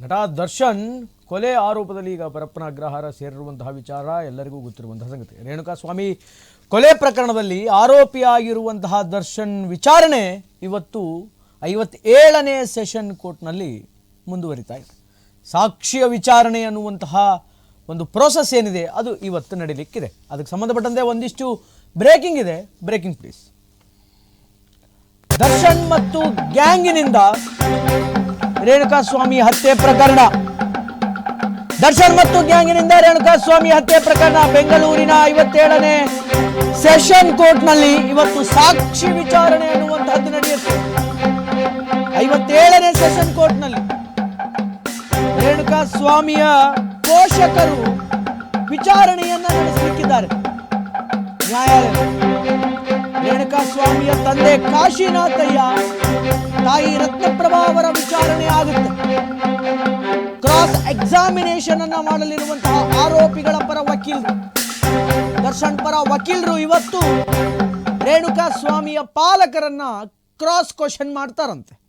ನಟ ದರ್ಶನ್ ಕೊಲೆ ಆರೋಪದಲ್ಲಿ ಈಗ ಪರಪ್ಪನ ಅಗ್ರಹಾರ ಸೇರಿರುವಂತಹ ವಿಚಾರ ಎಲ್ಲರಿಗೂ ಗೊತ್ತಿರುವಂತಹ ಸಂಗತಿ. ರೇಣುಕಾಸ್ವಾಮಿ ಕೊಲೆ ಪ್ರಕರಣದಲ್ಲಿ ಆರೋಪಿಯಾಗಿರುವಂತಹ ದರ್ಶನ್ ವಿಚಾರಣೆ ಇವತ್ತು ಐವತ್ತೇಳನೇ ಸೆಷನ್ ಕೋರ್ಟ್ನಲ್ಲಿ ಮುಂದುವರಿತಾ ಇದೆ. ಸಾಕ್ಷಿಯ ವಿಚಾರಣೆ ಅನ್ನುವಂತಹ ಒಂದು ಪ್ರೋಸೆಸ್ ಏನಿದೆ ಅದು ಇವತ್ತು ನಡೀಲಿಕ್ಕಿದೆ. ಅದಕ್ಕೆ ಸಂಬಂಧಪಟ್ಟಂತೆ ಒಂದಿಷ್ಟು ಬ್ರೇಕಿಂಗ್ ಇದೆ. ಬ್ರೇಕಿಂಗ್ ಪ್ಲೀಸ್ ದರ್ಶನ್ ಮತ್ತು ಗ್ಯಾಂಗಿನಿಂದ ರೇಣುಕಾಸ್ವಾಮಿ ಹತ್ಯೆ ಪ್ರಕರಣ. ದರ್ಶನ್ ಮತ್ತು ಗ್ಯಾಂಗಿನಿಂದ ರೇಣುಕಾಸ್ವಾಮಿ ಹತ್ಯೆ ಪ್ರಕರಣ ಬೆಂಗಳೂರಿನ ಐವತ್ತೇಳನೇ ಸೆಷನ್ ಕೋರ್ಟ್ನಲ್ಲಿ ಇವತ್ತು ಸಾಕ್ಷಿ ವಿಚಾರಣೆ ಅನ್ನುವಂತಹದ್ದು ನಡೆಯುತ್ತೆ. ಐವತ್ತೇಳನೇ ಸೆಷನ್ ಕೋರ್ಟ್ನಲ್ಲಿ ರೇಣುಕಾಸ್ವಾಮಿಯ ಪೋಷಕರು ವಿಚಾರಣೆಯನ್ನ ನಡೆಸಲಿಕ್ಕಿದ್ದಾರೆ ತಂದೆ ಕಾಶಿನಾಥಯ್ಯ. ತಾಯಿ ರತ್ನಪ್ರಭಾ ಅವರ ವಿಚಾರಣೆ ಆಗುತ್ತೆ. ಕ್ರಾಸ್ ಎಕ್ಸಾಮಿನೇಷನ್ ಅನ್ನ ಮಾಡಲಿರುವಂತಹ ಆರೋಪಿಗಳ ಪರ ವಕೀಲರು. ದರ್ಶನ್ ಪರ ವಕೀಲರು ಇವತ್ತು ರೇಣುಕಾ ಸ್ವಾಮಿಯ ಪಾಲಕರನ್ನ ಕ್ರಾಸ್ ಕ್ವಶನ್ ಮಾಡ್ತಾರಂತೆ.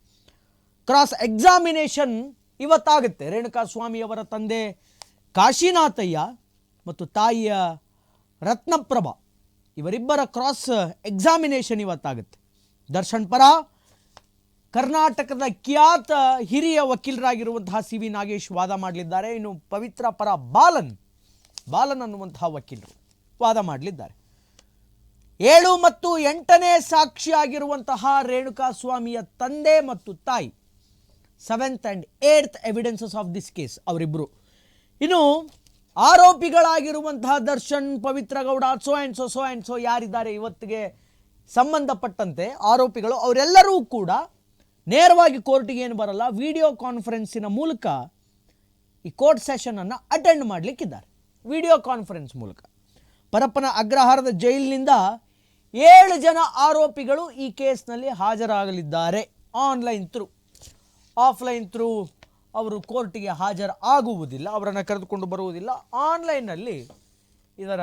ಕ್ರಾಸ್ ಎಕ್ಸಾಮಿನೇಷನ್ ಇವತ್ತಾಗುತ್ತೆ. ರೇಣುಕಾ ಸ್ವಾಮಿಯವರ ತಂದೆ ಕಾಶಿನಾಥಯ್ಯ ಮತ್ತು ತಾಯಿಯ ರತ್ನಪ್ರಭಾ. ಇವರಿಬ್ಬರ ಕ್ರಾಸ್ ಎಕ್ಸಾಮಿನೇಷನ್ ಇವತ್ತಾಗುತ್ತೆ. ದರ್ಶನ್ ಪರ ಕರ್ನಾಟಕದ ಖ್ಯಾತ ಹಿರಿಯ ವಕೀಲರಾಗಿರುವಂತಹ ಸಿ ವಿ ನಾಗೇಶ್ ವಾದ ಮಾಡಲಿದ್ದಾರೆ. ಇನ್ನು ಪವಿತ್ರ ಪರ ಬಾಲನ್ ಬಾಲನ್ ಅನ್ನುವಂತಹ ವಕೀಲರು ವಾದ ಮಾಡಲಿದ್ದಾರೆ. ಏಳು ಮತ್ತು ಎಂಟನೇ ಸಾಕ್ಷಿಯಾಗಿರುವಂತಹ ರೇಣುಕಾ ಸ್ವಾಮಿಯ ತಂದೆ ಮತ್ತು ತಾಯಿ seventh and eighth evidences of this case ಅವರಿಬ್ಬರು ಇನ್ನು ಆರೋಪಿಗಳಾಗಿರುವಂತಹ Darshan Pavitra Gowda so and so, so and so ಯಾರಿದ್ದಾರೆ ಇವತ್ತಿಗೆ ಸಂಬಂಧಪಟ್ಟಂತೆ ಆರೋಪಿಗಳು. ಅವರೆಲ್ಲರೂ ಕೂಡ ನೇರವಾಗಿ ಕೋರ್ಟಿಗೆ ಏನು ಬರಲ್ಲ, ವಿಡಿಯೋ ಕಾನ್ಫರೆನ್ಸಿನ ಮೂಲಕ ಈ ಕೋರ್ಟ್ ಸೆಷನನ್ನು ಅಟೆಂಡ್ ಮಾಡಲಿಕ್ಕಿದ್ದಾರೆ. ವಿಡಿಯೋ ಕಾನ್ಫರೆನ್ಸ್ ಮೂಲಕ. ಪರಪ್ಪನ ಅಗ್ರಹಾರದ ಜೈಲಿನಿಂದ ಏಳು ಜನ ಆರೋಪಿಗಳು ಈ ಕೇಸ್ನಲ್ಲಿ ಹಾಜರಾಗಲಿದ್ದಾರೆ. Online through. ಆಫ್ಲೈನ್ ಥ್ರೂ ಅವರು ಕೋರ್ಟಿಗೆ ಹಾಜರಾಗುವುದಿಲ್ಲ ಅವರನ್ನು ಕರೆದುಕೊಂಡು ಬರುವುದಿಲ್ಲ. ಆನ್ಲೈನ್ನಲ್ಲಿ ಇದರ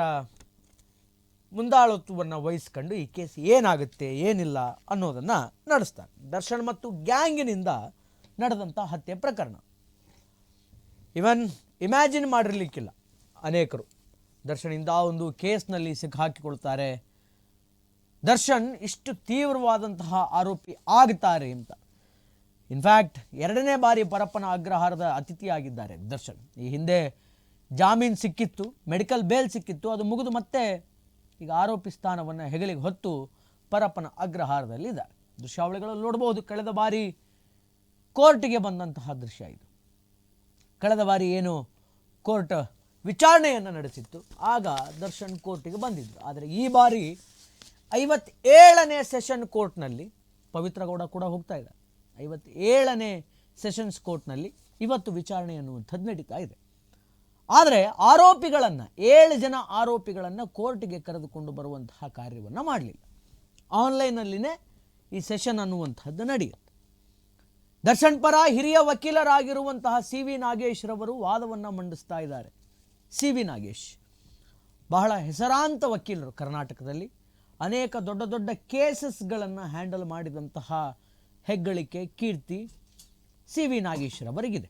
ಮುಂದಾಳತ್ವವನ್ನು ವಹಿಸ್ಕೊಂಡು ಈ ಕೇಸ್ ಏನಾಗುತ್ತೆ, ಏನಿಲ್ಲ ಅನ್ನೋದನ್ನು ನಡೆಸ್ತಾರೆ. ದರ್ಶನ್ ಮತ್ತು ಗ್ಯಾಂಗಿನಿಂದ ನಡೆದಂಥ ಹತ್ಯೆ ಪ್ರಕರಣ. ಇವನ್ ಇಮ್ಯಾಜಿನ್ ಮಾಡಿರಲಿಕ್ಕಿಲ್ಲ ಅನೇಕರು. ದರ್ಶನಿಂದ ಒಂದು ಕೇಸ್ನಲ್ಲಿ ಸಿಕ್ಕಾಕಿಕೊಳ್ತಾರೆ ದರ್ಶನ್ ಇಷ್ಟು ತೀವ್ರವಾದಂತಹ ಆರೋಪಿ ಆಗ್ತಾರೆ ಅಂತ. ಇನ್ಫ್ಯಾಕ್ಟ್ ಎರಡನೇ ಬಾರಿ ಪರಪ್ಪನ ಅಗ್ರಹಾರದ ಅತಿಥಿಯಾಗಿದ್ದಾರೆ ದರ್ಶನ್. ಈ ಹಿಂದೆ ಜಾಮೀನು ಸಿಕ್ಕಿತ್ತು, ಮೆಡಿಕಲ್ ಬೇಲ್ ಸಿಕ್ಕಿತ್ತು, ಅದು ಮುಗಿದು ಮತ್ತೆ ಈಗ ಆರೋಪಿ ಸ್ಥಾನವನ್ನು ಹೆಗಲಿಗೆ ಹೊತ್ತು ಪರಪ್ಪನ ಅಗ್ರಹಾರದಲ್ಲಿ ಇದ್ದಾರೆ ದೃಶ್ಯಾವಳಿಗಳಲ್ಲಿ ನೋಡಬಹುದು, ಕಳೆದ ಬಾರಿ ಕೋರ್ಟಿಗೆ ಬಂದಂತಹ ದೃಶ್ಯ ಇದು. ಕಳೆದ ಬಾರಿ ಏನು ಕೋರ್ಟ್ ವಿಚಾರಣೆಯನ್ನು ನಡೆಸಿತ್ತು, ಆಗ ದರ್ಶನ್ ಕೋರ್ಟಿಗೆ ಬಂದಿದ್ದರು ಆದರೆ ಈ ಬಾರಿ ಐವತ್ತೇಳನೇ ಸೆಷನ್ ಕೋರ್ಟ್ನಲ್ಲಿ ಪವಿತ್ರಗೌಡ ಕೂಡ ಹೋಗ್ತಾ ಇದ್ದಾರೆ. ಐವತ್ತೇಳನೇ ಸೆಷನ್ಸ್ ಕೋರ್ಟ್ನಲ್ಲಿ ಇವತ್ತು ವಿಚಾರಣೆ ಅನ್ನುವಂಥದ್ದು ನಡೀತಾ ಇದೆ. ಆದರೆ ಆರೋಪಿಗಳನ್ನು, ಏಳು ಜನ ಆರೋಪಿಗಳನ್ನು ಕೋರ್ಟಿಗೆ ಕರೆದುಕೊಂಡು ಬರುವಂತಹ ಕಾರ್ಯವನ್ನು ಮಾಡಲಿಲ್ಲ. ಆನ್ಲೈನಲ್ಲಿನೇ ಈ ಸೆಷನ್ ಅನ್ನುವಂಥದ್ದು ನಡೆಯುತ್ತೆ. ದರ್ಶನ್ ಪರ ಹಿರಿಯ ವಕೀಲರಾಗಿರುವಂತಹ ಸಿ ವಿ ನಾಗೇಶ್ರವರು ವಾದವನ್ನು ಮಂಡಿಸ್ತಾ ಇದ್ದಾರೆ. C V Nagesh. ಬಹಳ ಹೆಸರಾಂತ ವಕೀಲರು ಕರ್ನಾಟಕದಲ್ಲಿ. ಅನೇಕ ದೊಡ್ಡ ದೊಡ್ಡ ಕೇಸಸ್ಗಳನ್ನು ಹ್ಯಾಂಡಲ್ ಮಾಡಿದಂತಹ ಹೆಗ್ಗಳಿಕೆ, ಕೀರ್ತಿ ಸಿ ವಿ ನಾಗೇಶ್ವರವರಿಗಿದೆ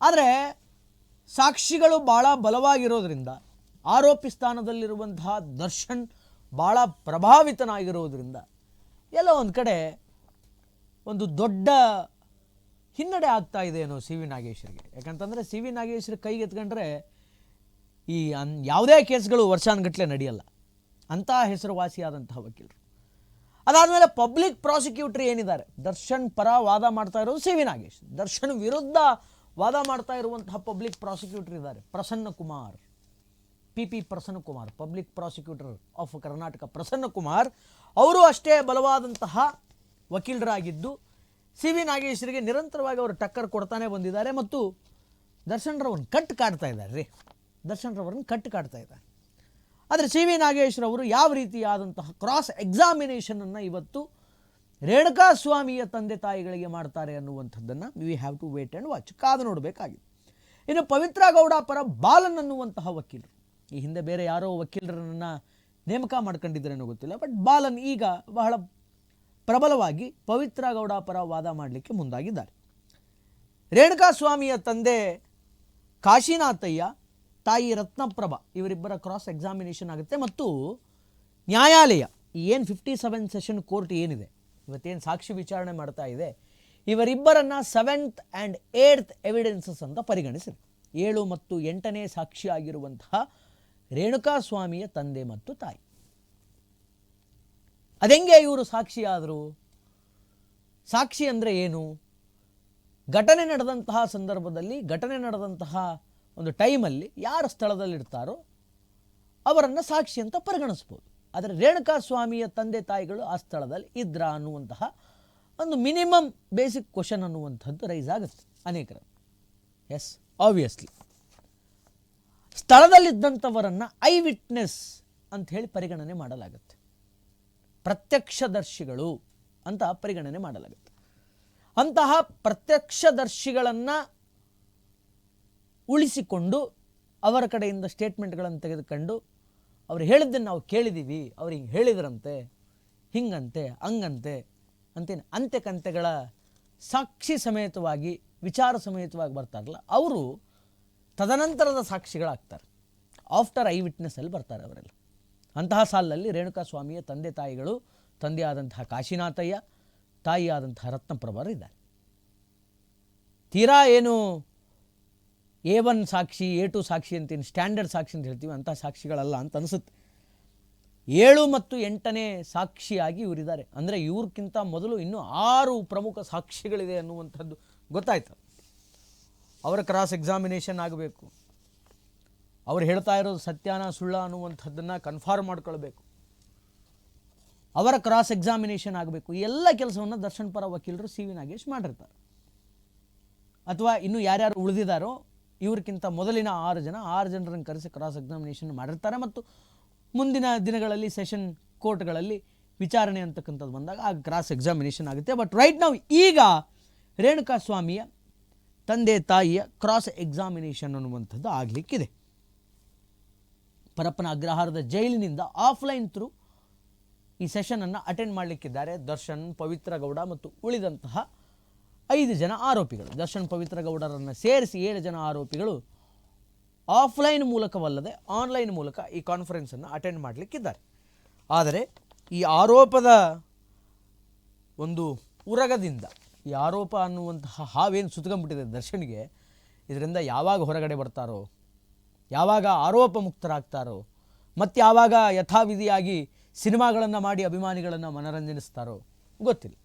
ಆದರೆ ಸಾಕ್ಷಿಗಳು ಭಾಳ ಬಲವಾಗಿರೋದರಿಂದ, ಆರೋಪಿ ಸ್ಥಾನದಲ್ಲಿರುವಂತಹ ದರ್ಶನ್ ಭಾಳ ಪ್ರಭಾವಿತನಾಗಿರೋದ್ರಿಂದ, ಎಲ್ಲ ಒಂದು ಕಡೆ ಒಂದು ದೊಡ್ಡ ಹಿನ್ನಡೆ ಆಗ್ತಾ ಇದೆ ಏನೋ ಸಿ ವಿ ನಾಗೇಶ್ವರಿಗೆ ಯಾಕಂತಂದರೆ ಸಿ ವಿ ನಾಗೇಶ್ವರ ಕೈಗೆ ಎತ್ಕೊಂಡ್ರೆ ಈ ಅನ್ ಯಾವುದೇ ಕೇಸ್ಗಳು ವರ್ಷಾನುಗಟ್ಟಲೆ ನಡೆಯಲ್ಲ. ಅಂತಹ ಹೆಸರುವಾಸಿಯಾದಂತಹ ವಕೀಲರು. ಅದಾದಮೇಲೆ ಪಬ್ಲಿಕ್ ಪ್ರಾಸಿಕ್ಯೂಟರ್ ಏನಿದ್ದಾರೆ? ದರ್ಶನ್ ಪರ ವಾದ ಮಾಡ್ತಾ ಇರೋದು ಸಿ ವಿ ನಾಗೇಶ್. ದರ್ಶನ್ ವಿರುದ್ಧ ವಾದ ಮಾಡ್ತಾ ಇರುವಂತಹ ಪಬ್ಲಿಕ್ ಪ್ರಾಸಿಕ್ಯೂಟರ್ ಇದ್ದಾರೆ. Prasanna Kumar. P P Prasanna Kumar, public prosecutor of Karnataka Prasanna Kumar, ಅವರು ಅಷ್ಟೇ ಬಲವಾದಂತಹ ವಕೀಲರಾಗಿದ್ದು, ಸಿ ವಿ ನಾಗೇಶ್ರಿಗೆ ನಿರಂತರವಾಗಿ ಅವರು ಟಕ್ಕರ್ ಕೊಡ್ತಾನೆ ಬಂದಿದ್ದಾರೆ ಮತ್ತು ದರ್ಶನ್ರವ್ರನ್ನ ಕಟ್ ಕಾಡ್ತಾ ಇದ್ದಾರೆ ರೀ. ದರ್ಶನ್ರವ್ರನ್ನ ಕಟ್ ಕಾಡ್ತಾ ಇದ್ದಾರೆ. ಆದರೆ ಸಿ ವಿ ನಾಗೇಶ್ರವರು ಯಾವ ರೀತಿಯಾದಂತಹ ಕ್ರಾಸ್ ಎಕ್ಸಾಮಿನೇಷನನ್ನು ಇವತ್ತು ರೇಣುಕಾ ಸ್ವಾಮಿಯ ತಂದೆ ತಾಯಿಗಳಿಗೆ ಮಾಡ್ತಾರೆ ಅನ್ನುವಂಥದ್ದನ್ನು we have to wait and watch ಕಾದು ನೋಡಬೇಕಾಗಿದೆ. ಇನ್ನು ಪವಿತ್ರ ಗೌಡ ಪರ ಬಾಲನ್ ಅನ್ನುವಂತಹ ವಕೀಲರು. ಈ ಹಿಂದೆ ಬೇರೆ ಯಾರೋ ವಕೀಲರನ್ನು ನೇಮಕ ಮಾಡ್ಕೊಂಡಿದ್ದರೇನೋ ಗೊತ್ತಿಲ್ಲ ಬಟ್ ಬಾಲನ್ ಈಗ ಬಹಳ ಪ್ರಬಲವಾಗಿ ಪವಿತ್ರ ಗೌಡ ಪರ ವಾದ ಮಾಡಲಿಕ್ಕೆ ಮುಂದಾಗಿದ್ದಾರೆ. ರೇಣುಕಾಸ್ವಾಮಿಯ ತಂದೆ ಕಾಶಿನಾಥಯ್ಯ ತಾಯಿ ರತ್ನಪ್ರಭ, ಇವರಿಬ್ಬರ ಕ್ರಾಸ್ ಎಕ್ಸಾಮಿನೇಷನ್ ಆಗುತ್ತೆ ಮತ್ತು ನ್ಯಾಯಾಲಯ ಏನು ಫಿಫ್ಟಿ ಸೆವೆನ್ ಸೆಷನ್ ಕೋರ್ಟ್ ಏನಿದೆ, ಇವತ್ತೇನು ಸಾಕ್ಷಿ ವಿಚಾರಣೆ ಮಾಡ್ತಾ ಇದೆ, ಇವರಿಬ್ಬರನ್ನು ಸೆವೆಂತ್ ಆ್ಯಂಡ್ ಏಯ್ತ್ ಎವಿಡೆನ್ಸಸ್ ಅಂತ ಪರಿಗಣಿಸಿದೆ. ಏಳು ಮತ್ತು ಎಂಟನೇ ಸಾಕ್ಷಿಯಾಗಿರುವಂತಹ ರೇಣುಕಾಸ್ವಾಮಿಯ ತಂದೆ ಮತ್ತು ತಾಯಿ. ಅದೆಂಗೆ ಇವರು ಸಾಕ್ಷಿಯಾದರು? ಸಾಕ್ಷಿ ಅಂದರೆ ಏನು? ಘಟನೆ ನಡೆದಂತಹ ಸಂದರ್ಭದಲ್ಲಿ ಘಟನೆ ನಡೆದಂತಹ ಒಂದು ಟೈಮಲ್ಲಿ ಯಾರ ಸ್ಥಳದಲ್ಲಿರ್ತಾರೋ ಅವರನ್ನು ಸಾಕ್ಷಿ ಅಂತ ಪರಿಗಣಿಸ್ಬೋದು. ಆದರೆ ರೇಣುಕಾ ಸ್ವಾಮಿಯ ತಂದೆ ತಾಯಿಗಳು ಆ ಸ್ಥಳದಲ್ಲಿ ಇದ್ರ ಅನ್ನುವಂತಹ ಒಂದು ಮಿನಿಮಮ್ ಬೇಸಿಕ್ ಕ್ವಶನ್ ಅನ್ನುವಂಥದ್ದು ರೈಸ್ ಆಗುತ್ತೆ ಅನೇಕರ. ಎಸ್ ಆಬ್ವಿಯಸ್ಲಿ ಸ್ಥಳದಲ್ಲಿದ್ದಂಥವರನ್ನು ಐ ವಿಟ್ನೆಸ್ ಅಂತ ಹೇಳಿ ಪರಿಗಣನೆ ಮಾಡಲಾಗುತ್ತೆ. ಪ್ರತ್ಯಕ್ಷದರ್ಶಿಗಳು ಅಂತ ಪರಿಗಣನೆ ಮಾಡಲಾಗುತ್ತೆ. ಅಂತಹ ಪ್ರತ್ಯಕ್ಷದರ್ಶಿಗಳನ್ನು ಉಳಿಸಿಕೊಂಡು ಅವರ ಕಡೆಯಿಂದ ಸ್ಟೇಟ್ಮೆಂಟ್ಗಳನ್ನು ತೆಗೆದುಕೊಂಡು ಅವ್ರು ಹೇಳಿದ್ದನ್ನು ನಾವು ಕೇಳಿದ್ದೀವಿ ಅವ್ರು ಹಿಂಗೆ ಹೇಳಿದ್ರಂತೆ, ಹಿಂಗಂತೆ, ಹಂಗಂತೆ ಅಂತೇನು ಅಂತೆ ಕಂತೆಗಳ ಸಾಕ್ಷಿ ಸಮೇತವಾಗಿ, ವಿಚಾರ ಸಮೇತವಾಗಿ ಬರ್ತಾರಲ್ಲ, ಅವರು ತದನಂತರದ ಸಾಕ್ಷಿಗಳಾಗ್ತಾರೆ. ಆಫ್ಟರ್ ಐ ವಿಟ್ನೆಸ್ಸಲ್ಲಿ ಬರ್ತಾರೆ ಅವರೆಲ್ಲ. ಅಂತಹ ಸಾಲಿನಲ್ಲಿ ರೇಣುಕಾ ಸ್ವಾಮಿಯ ತಂದೆ ತಾಯಿಗಳು, ತಂದೆಯಾದಂತಹ ಕಾಶಿನಾಥಯ್ಯ, ತಾಯಿಯಾದಂತಹ ರತ್ನಪ್ರಭರು ಇದ್ದಾರೆ. ತೀರಾ ಏನು ಎ ಒನ್ ಸಾಕ್ಷಿ ಎ ಟು ಸಾಕ್ಷಿ ಅಂತೀನಿ ಸ್ಟ್ಯಾಂಡರ್ಡ್ ಸಾಕ್ಷಿ ಅಂತ ಹೇಳ್ತೀವಿ ಅಂಥ ಸಾಕ್ಷಿಗಳಲ್ಲ ಅಂತ ಅನಿಸುತ್ತೆ. ಏಳು ಮತ್ತು ಎಂಟನೇ ಸಾಕ್ಷಿಯಾಗಿ ಇವರಿದ್ದಾರೆ. ಅಂದರೆ ಇವ್ರಕ್ಕಿಂತ ಮೊದಲು ಇನ್ನೂ ಆರು ಪ್ರಮುಖ ಸಾಕ್ಷಿಗಳಿದೆ ಅನ್ನುವಂಥದ್ದು ಗೊತ್ತಾಯ್ತು. ಅವರ ಕ್ರಾಸ್ ಎಕ್ಸಾಮಿನೇಷನ್ ಆಗಬೇಕು. ಅವ್ರು ಹೇಳ್ತಾ ಇರೋದು ಸತ್ಯಾನ, ಸುಳ್ಳ ಅನ್ನುವಂಥದ್ದನ್ನು ಕನ್ಫರ್ಮ್ ಮಾಡ್ಕೊಳ್ಬೇಕು. ಅವರ ಕ್ರಾಸ್ ಎಕ್ಸಾಮಿನೇಷನ್ ಆಗಬೇಕು. ಈ ಎಲ್ಲ ಕೆಲಸವನ್ನು ದರ್ಶನ್ ಪರ ವಕೀಲರು ಸಿ ವಿ ನಾಗೇಶ್ ಮಾಡಿರ್ತಾರೆ. ಅಥವಾ ಇನ್ನು ಯಾರ್ಯಾರು ಉಳಿದಿದ್ದಾರೋ ಇವ್ರಿಗಿಂತ ಮೊದಲಿನ ಆರು ಜನ, ಆರು ಜನರನ್ನು ಕರೆಸಿ ಕ್ರಾಸ್ ಎಕ್ಸಾಮಿನೇಷನ್ ಮಾಡಿರ್ತಾರೆ ಮತ್ತು ಮುಂದಿನ ದಿನಗಳಲ್ಲಿ ಸೆಷನ್ ಕೋರ್ಟ್ಗಳಲ್ಲಿ ವಿಚಾರಣೆ ಅಂತಕ್ಕಂಥದ್ದು ಬಂದಾಗ ಆ ಕ್ರಾಸ್ ಎಕ್ಸಾಮಿನೇಷನ್ ಆಗುತ್ತೆ. ಬಟ್ ರೈಟ್ ನಾವು ಈಗ ರೇಣುಕಾ ಸ್ವಾಮಿಯ ತಂದೆ, ತಾಯಿಯ ಕ್ರಾಸ್ ಎಕ್ಸಾಮಿನೇಷನ್ ಅನ್ನುವಂಥದ್ದು ಆಗಲಿಕ್ಕಿದೆ. ಪರಪ್ಪನ ಅಗ್ರಹಾರದ ಜೈಲಿನಿಂದ ಆಫ್ಲೈನ್ ಥ್ರೂ ಈ ಸೆಷನನ್ನು ಅಟೆಂಡ್ ಮಾಡಲಿಕ್ಕಿದ್ದಾರೆ. ದರ್ಶನ್, ಪವಿತ್ರ ಗೌಡ ಮತ್ತು ಉಳಿದಂತಹ ಐದು ಜನ ಆರೋಪಿಗಳು. ದರ್ಶನ್ ಪವಿತ್ರ ಗೌಡರನ್ನು ಸೇರಿಸಿ ಏಳು ಜನ ಆರೋಪಿಗಳು ಆಫ್ಲೈನ್ ಮೂಲಕವಲ್ಲದೆ ಆನ್ಲೈನ್ ಮೂಲಕ ಈ ಕಾನ್ಫರೆನ್ಸನ್ನು ಅಟೆಂಡ್ ಮಾಡಲಿಕ್ಕಿದ್ದಾರೆ. ಆದರೆ ಈ ಆರೋಪದ ಒಂದು ಉರಗದಿಂದ, ಈ ಆರೋಪ ಅನ್ನುವಂತಹ ಹಾವೇನು ಸುತ್ತಕೊಂಡ್ಬಿಟ್ಟಿದೆ ದರ್ಶನ್ಗೆ, ಇದರಿಂದ ಯಾವಾಗ ಹೊರಗಡೆ ಬರ್ತಾರೋ, ಯಾವಾಗ ಆರೋಪ ಮುಕ್ತರಾಗ್ತಾರೋ, ಮತ್ತು ಯಾವಾಗ ಯಥಾವಿಧಿಯಾಗಿ ಸಿನಿಮಾಗಳನ್ನು ಮಾಡಿ ಅಭಿಮಾನಿಗಳನ್ನು ಮನರಂಜನಿಸ್ತಾರೋ ಗೊತ್ತಿಲ್ಲ.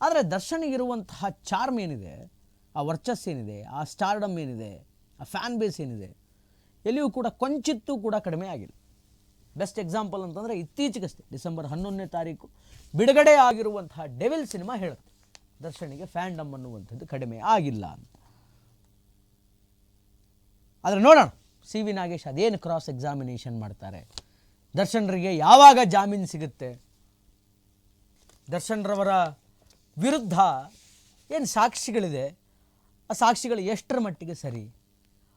ಆದರೆ ದರ್ಶನಿಗಿರುವಂತಹ ಚಾರ್ಮ್ ಏನಿದೆ? ಆ ವರ್ಚಸ್ ಏನಿದೆ? ಆ ಸ್ಟಾರ್ಡಮ್ ಏನಿದೆ? ಆ ಫ್ಯಾನ್ ಬೇಸ್ ಏನಿದೆ? ಎಲ್ಲಿಯೂ ಕೂಡ ಕೊಂಚಿತ್ತೂ ಕೂಡ ಕಡಿಮೆ ಆಗಿಲ್ಲ. ಬೆಸ್ಟ್ ಎಕ್ಸಾಂಪಲ್ ಅಂತಂದರೆ ಇತ್ತೀಚೆಗಷ್ಟೇ, ಡಿಸೆಂಬರ್ ಹನ್ನೊಂದನೇ ತಾರೀಕು, ಬಿಡುಗಡೆ ಆಗಿರುವಂತಹ ಡೆವಿಲ್ ಸಿನಿಮಾ ಹೇಳುತ್ತೆ. ದರ್ಶನಿಗೆ ಫ್ಯಾಂಡಮ್ ಅನ್ನುವಂಥದ್ದು ಕಡಿಮೆ ಆಗಿಲ್ಲ ಅಂತ. ಆದರೆ ನೋಡೋಣ, ಸಿ ವಿ ನಾಗೇಶ್ ಅದೇನು ಕ್ರಾಸ್ ಎಕ್ಸಾಮಿನೇಷನ್ ಮಾಡ್ತಾರೆ? ದರ್ಶನರಿಗೆ ಯಾವಾಗ ಜಾಮೀನು ಸಿಗುತ್ತೆ? ದರ್ಶನ್ರವರ ವಿರುದ್ಧ ಏನು ಸಾಕ್ಷಿಗಳಿದೆ? ಆ ಸಾಕ್ಷಿಗಳು ಎಷ್ಟರ ಮಟ್ಟಿಗೆ ಸರಿ?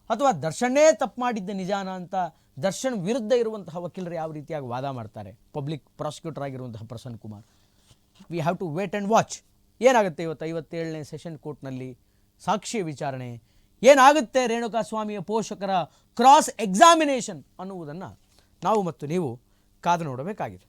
ಅಥವಾ ದರ್ಶನೇ ತಪ್ಪು ಮಾಡಿದ್ದ ನಿಜಾನ ಅಂತ ದರ್ಶನ್ ವಿರುದ್ಧ ಇರುವಂತಹ ವಕೀಲರು ಯಾವ ರೀತಿಯಾಗಿ ವಾದ ಮಾಡ್ತಾರೆ? ಪಬ್ಲಿಕ್ ಪ್ರಾಸಿಕ್ಯೂಟರ್ ಆಗಿರುವಂತಹ Prasanna Kumar. We have to wait and watch ಏನಾಗುತ್ತೆ ಇವತ್ತು ಐವತ್ತೇಳನೇ ಸೆಷನ್ ಕೋರ್ಟ್ನಲ್ಲಿ ಸಾಕ್ಷಿಯ ವಿಚಾರಣೆ? ಏನಾಗುತ್ತೆ ರೇಣುಕಾ ಸ್ವಾಮಿಯ ಪೋಷಕರ ಕ್ರಾಸ್ ಎಕ್ಸಾಮಿನೇಷನ್ ಅನ್ನುವುದನ್ನು ನಾವು ಮತ್ತು ನೀವು ಕಾದು ನೋಡಬೇಕಾಗಿದೆ.